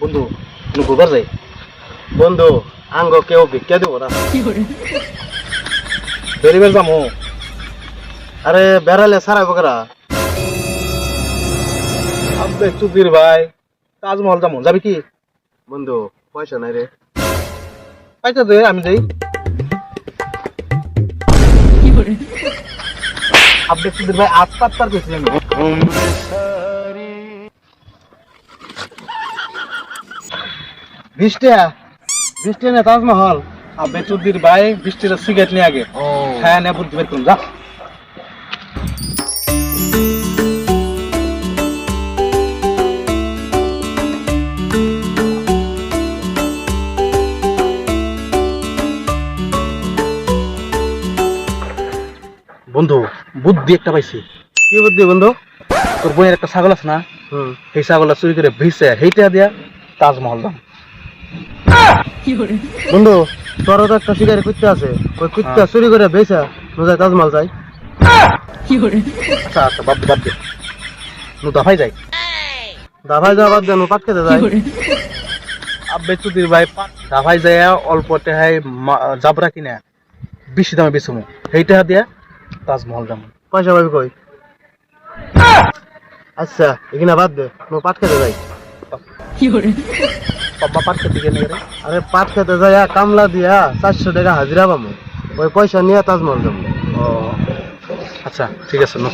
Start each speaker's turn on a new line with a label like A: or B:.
A: বন্ধু নু ঘুরবার যাই বন্ধু আঙ্গ কেউ ভিক্ষা দেবো না। বেরিবের যামো আরে বেড়ালে সারা বকরা। আব্বে চুদির ভাই তাজমহল যামো যাবি কি? বন্ধু পয়সা নাই রে। পয়সা দে আমি যাই আব্বে চুদির ভাই আস্তে আস্তে কইছি আমি বৃষ্টি বৃষ্টি না তাজমহল। আব্বে চুদির ভাই বৃষ্টির সিগারেট নিয়ে আগে। হ্যাঁ নে বুদ্ধি বের করুন যা। বন্ধু বুদ্ধি একটা পাইছি। কি বুদ্ধি বন্ধু? তোর বইয়ের একটা ছাগল আছে না? সেই ছাগলটা চুরি করে ভিসে সেইটা দিয়া তাজমহল দাম। বন্ধু তোর তো একটা শিকারি কুত্তে আছে। ওই কুত্তে চুরি করে বেচা নুজায় তাজমহল যাই। আচ্ছা আচ্ছা বাদ বাদ দে। নু দাফাই যাই। দাফাই যাওয়া বাদ দে নু পাট খেতে যাই আব্বে চুদির ভাই দাফাই যায় অল্প টেহাই জাবরা কিনা বেশি দামে বেচমু। সেইটা দিয়া তাজমহল দাম পয়সা পাবি কই? আচ্ছা এখানে বাদ দে নু পাট খেতে যাই পাট খেতে গেলে আরে পাট খেতে যাই কামলা দিয়া চারশো টাকা হাজিরা পাবো ওই পয়সা নিয়ে তাজমহল যাব। ও আচ্ছা ঠিক আছে ন।